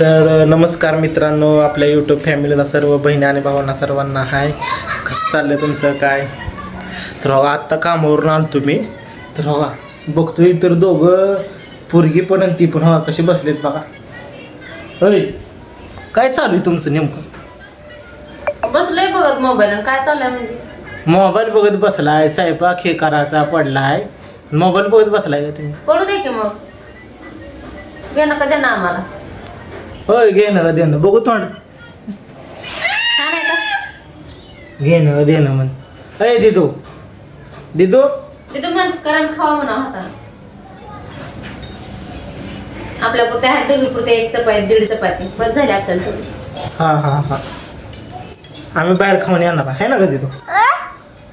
तर नमस्कार मित्रांनो आपल्या यूट्यूब फॅमिलीला सर्व बहिणी आणि भावांना सर्वांना हाय. कसं चाललं तुमचं काय? तर हो आत्ता कामावरून आलो तुम्ही. तर हो बघतोय तर दोघं पोरगी पण आणि ती पण. हो कशी बसलेत बघा. होय काय चालू आहे तुमचं नेमकं? बसलोय बघत मोबाईल काय चाललंय म्हणजे? मोबाईल बघत बसलाय स्वयंपाक हे करायचा पडलाय. मोबाईल बघत बसलाय का तुम्ही? पडू दे की मग. घे नका दे ना आम्हाला. होय घेणं का देणं बघू तोंड. छान आहे का? घेणं देणं म्हण. अय दिदो. दिदो? ते तू म्हण कारण खावा म्हणा हाताने. आपल्या पुरते आहेत दोघी पुरते एक चपाती दीड चपाती. बस झाली आपल्याला थोडी हा हा हा. आम्ही बाहेर खाऊन येणार आहे. ना कधी तू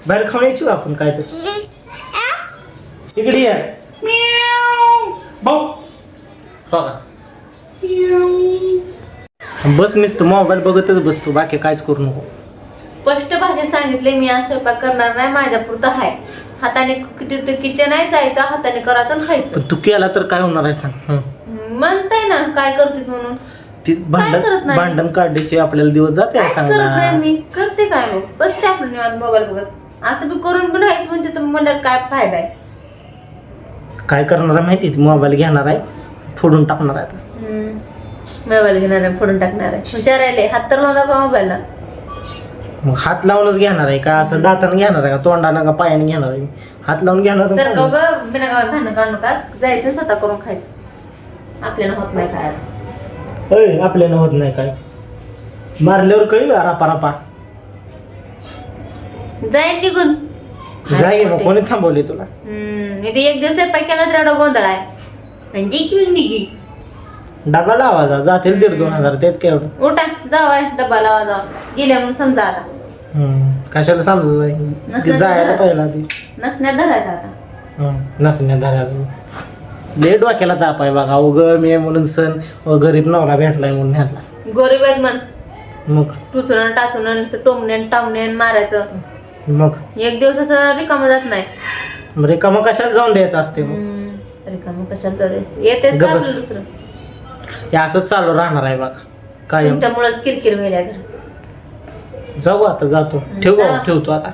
बाहेर खाऊन यायची का आपण काय तर. इकडे या. भाऊ हो का बस नुसतं मोबाईल बघतच बसतो बाकी काहीच करू नको. स्पष्ट भाषेत सांगितले मी आज स्वयंपाक करणार नाही माझ्या पुरतं आहे हाताने किती किचन आहे जायचं हाताने करायचं आणि खायचं. पण तू केला तर काय होणार आहे सांग हं. म्हणताय ना काय करतेस म्हणून? ती करत भांडण नाही? भांडण काढल्याशिवाय आपल्याला दिवस जाते काहीच करत नाही चांगला मी. करते काय मग बसते आपलं निवांत मोबाईल बघत. असं बी करून पण राहायचं म्हणजे तर म्हणलं काय फायदा आहे? काय करणार आहे माहिती मोबाईल घेणार आहे फोडून टाकणार आहे आता. मोबाईल घेणार आहे फोडून टाकणार आहे. हुशार राहिले हात तर लावता का मोबाईलला? मग हात लावूनच घेणार आहे का? असं दातानं घेणार आहे का? तोंडानं का पायाने घेणार आहे? हात लावून घेणार जर आहे का का? ग बिना गावात भांडण काढू नका. जायचं स्वतः करून खायचं. आपल्याला होत नाही काय आज. होय आपल्यानं होत नाही काय. मारल्यावर कळील रापा रापा. जाईल निघून. जाय मग कोणी थांबवले तुला? हम्म, इथे एक दिवस पैक्याला रेडो गोंधळ आहे. म्हणजे की निघी. डबा लावा जा जातील दीड दोन हजार त्यात काय एवढं? उठा जावा डब्बा लावा जावा गेल्या म्हणून समजा आता. हम्म. कशाला समजत जाईल ते नसलं जायला. पाहिला ती नसण्यात धरायचा आता. नसण्या धरायला लय डोक्याला ताप आहे बघा. उग मी म्हणून सण व गरीब नवरा भेटलाय म्हणून ह्यातला गोरीब आहेत म्हण. मग? टुचून टाचून टोमणे टावणे मारायचं. मग? एक दिवस असं रिकामं जात नाही. रिकामं कशाला जाऊन द्यायचं असते मग? हम्म, रिकामं कशाला येतेच का गबस. आपलं दुसरं? हे असंच चालू राहणार आहे बघा. काय तुमच्यामुळेच किरकिर व्हायला जाऊ आता जातो. ठेवू? ठेवतो आता.